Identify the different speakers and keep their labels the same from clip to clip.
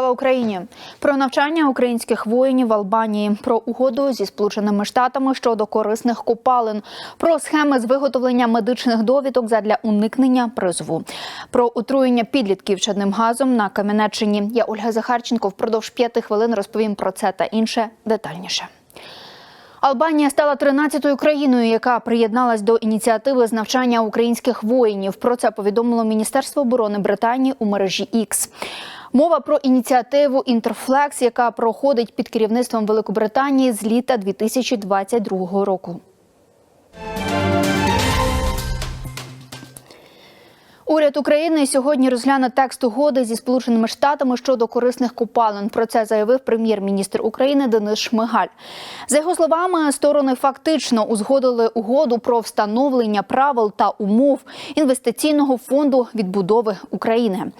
Speaker 1: Україні про навчання українських воїнів в Албанії, про угоду зі сполученими штатами щодо корисних копалин, про схеми з виготовлення медичних довідок задля уникнення призову, про отруєння підлітків чадним газом на Кам'янеччині. Я Ольга Захарченко. Впродовж п'яти хвилин розповім про це та інше детальніше. Албанія стала 13-ю країною, яка приєдналась до ініціативи з навчання українських воїнів. Про це повідомило Міністерство оборони Британії у мережі X. Мова про ініціативу Інтерфлекс, яка проходить під керівництвом Великобританії з літа 2022 року. Уряд України сьогодні розгляне текст угоди зі сполученими штатами щодо корисних копалин. Про це заявив прем'єр-міністр України Денис Шмигаль. За його словами, сторони фактично узгодили угоду про встановлення правил та умов інвестиційного фонду відбудови України.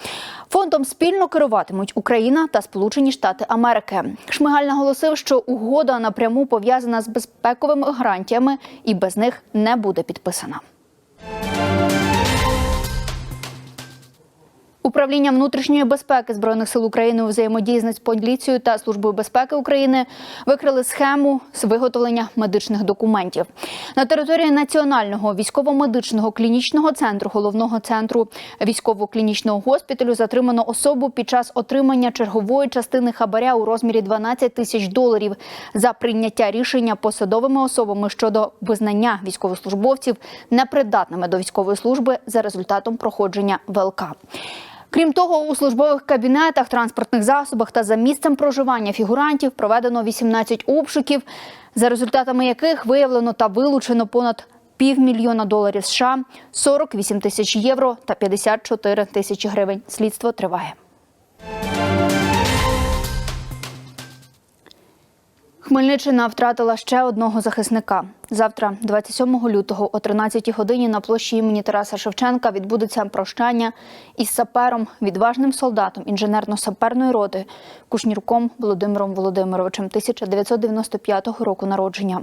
Speaker 1: Фондом спільно керуватимуть Україна та Сполучені Штати Америки. Шмигаль наголосив, що угода напряму пов'язана з безпековими гарантіями і без них не буде підписана. Управління внутрішньої безпеки збройних сил України у взаємодії з Нацполіцією та службою безпеки України викрили схему з виготовлення медичних документів на території національного військово-медичного клінічного центру головного центру військово-клінічного госпіталю затримано особу під час отримання чергової частини хабаря у розмірі 12 тисяч доларів за прийняття рішення посадовими особами щодо визнання військовослужбовців непридатними до військової служби за результатом проходження ВЛК. Крім того, у службових кабінетах, транспортних засобах та за місцем проживання фігурантів проведено 18 обшуків, за результатами яких виявлено та вилучено понад півмільйона доларів США, 48 тисяч євро та 54 тисячі гривень. Слідство триває. Хмельниччина втратила ще одного захисника. Завтра, 27 лютого, о 13 годині на площі імені Тараса Шевченка відбудеться прощання із сапером, відважним солдатом інженерно-саперної роти Кушнірком Володимиром Володимировичем 1995 року народження.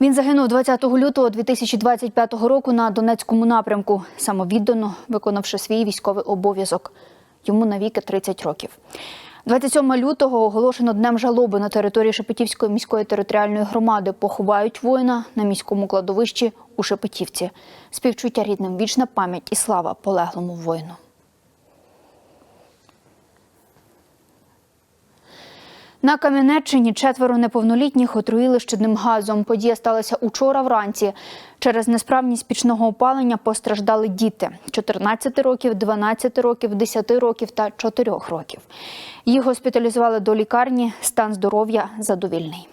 Speaker 1: Він загинув 20 лютого 2025 року на Донецькому напрямку, самовіддано виконавши свій військовий обов'язок. Йому навіки 30 років. 27 лютого оголошено днем жалоби на території Шепетівської міської територіальної громади. Поховають воїна на міському кладовищі у Шепетівці. Співчуття рідним, вічна пам'ять і слава полеглому воїну. На Кам'янеччині четверо неповнолітніх отруїли щодним газом. Подія сталася учора вранці. Через несправність пічного опалення постраждали діти 14 років, 12 років, 10 років та 4 років. Їх госпіталізували до лікарні. Стан здоров'я задовільний.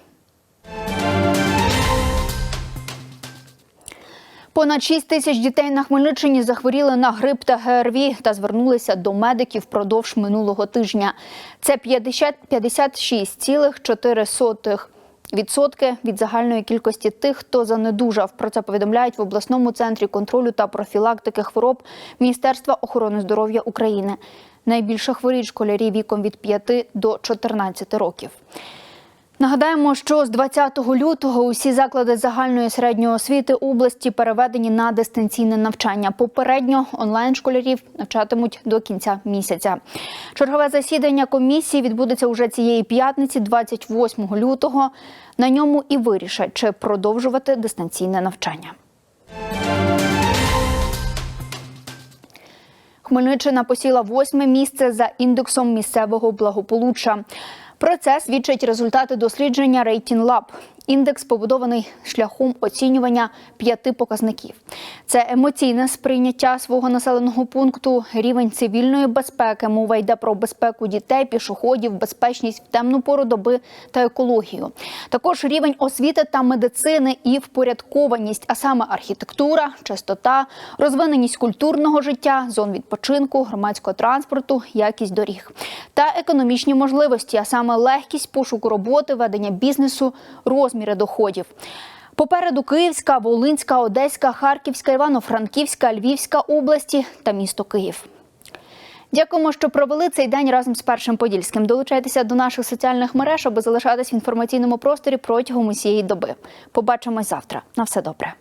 Speaker 1: Понад 6 тисяч дітей на Хмельниччині захворіли на грип та ГРВІ та звернулися до медиків впродовж минулого тижня. Це 50 56,4% відсотки від загальної кількості тих, хто занедужав. Про це повідомляють в обласному центрі контролю та профілактики хвороб Міністерства охорони здоров'я України. Найбільше хворіють школярі віком від 5 до 14 років. Нагадаємо, що з 20 лютого усі заклади загальної середньої освіти області переведені на дистанційне навчання. Попередньо онлайн школярів навчатимуть до кінця місяця. Чергове засідання комісії відбудеться уже цієї п'ятниці, 28 лютого. На ньому і вирішать, чи продовжувати дистанційне навчання. Хмельниччина посіла восьме місце за індексом місцевого благополуччя. Про це свідчать результати дослідження Rating Lab. Індекс побудований шляхом оцінювання п'яти показників: це емоційне сприйняття свого населеного пункту, рівень цивільної безпеки, мова йде про безпеку дітей, пішоходів, безпечність в темну пору доби та екологію. Також рівень освіти та медицини і впорядкованість, а саме архітектура, чистота, розвиненість культурного життя, зон відпочинку, громадського транспорту, якість доріг. Та економічні можливості, а саме легкість пошуку роботи, ведення бізнесу, розмір розміри доходів. Попереду Київська, Волинська, Одеська, Харківська, Івано-Франківська, Львівська області та місто Київ. Дякуємо, що провели цей день разом з першим подільським. Долучайтеся до наших соціальних мереж, аби залишатись в інформаційному просторі протягом усієї доби. Побачимось завтра. На все добре.